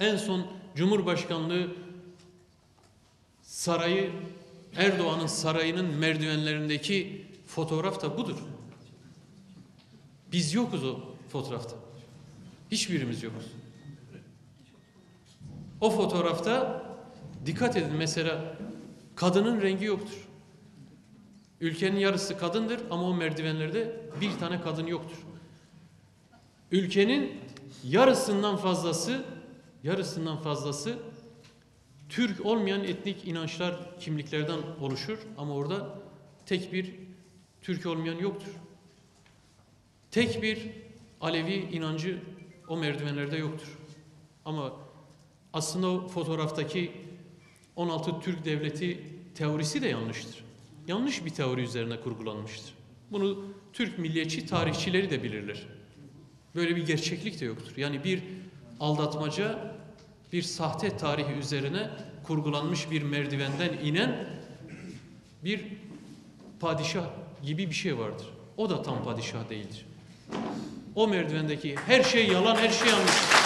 En son Cumhurbaşkanlığı sarayı Erdoğan'ın sarayının merdivenlerindeki fotoğraf da budur. Biz yokuz o fotoğrafta. Hiçbirimiz yokuz. O fotoğrafta dikkat edin mesela kadının rengi yoktur. Ülkenin yarısı kadındır ama o merdivenlerde bir tane kadın yoktur. Ülkenin yarısından fazlası yarısından fazlası Türk olmayan etnik inançlar kimliklerden oluşur ama orada tek bir Türk olmayan yoktur. Tek bir Alevi inancı o merdivenlerde yoktur. Ama aslında o fotoğraftaki 16 Türk devleti teorisi de yanlıştır. Yanlış bir teori üzerine kurgulanmıştır. Bunu Türk milliyetçi tarihçileri de bilirler. Böyle bir gerçeklik de yoktur. Yani bir aldatmaca, bir sahte tarihi üzerine kurgulanmış bir merdivenden inen bir padişah gibi bir şey vardır. O da tam padişah değildir. O merdivendeki her şey yalan, her şey yanlış.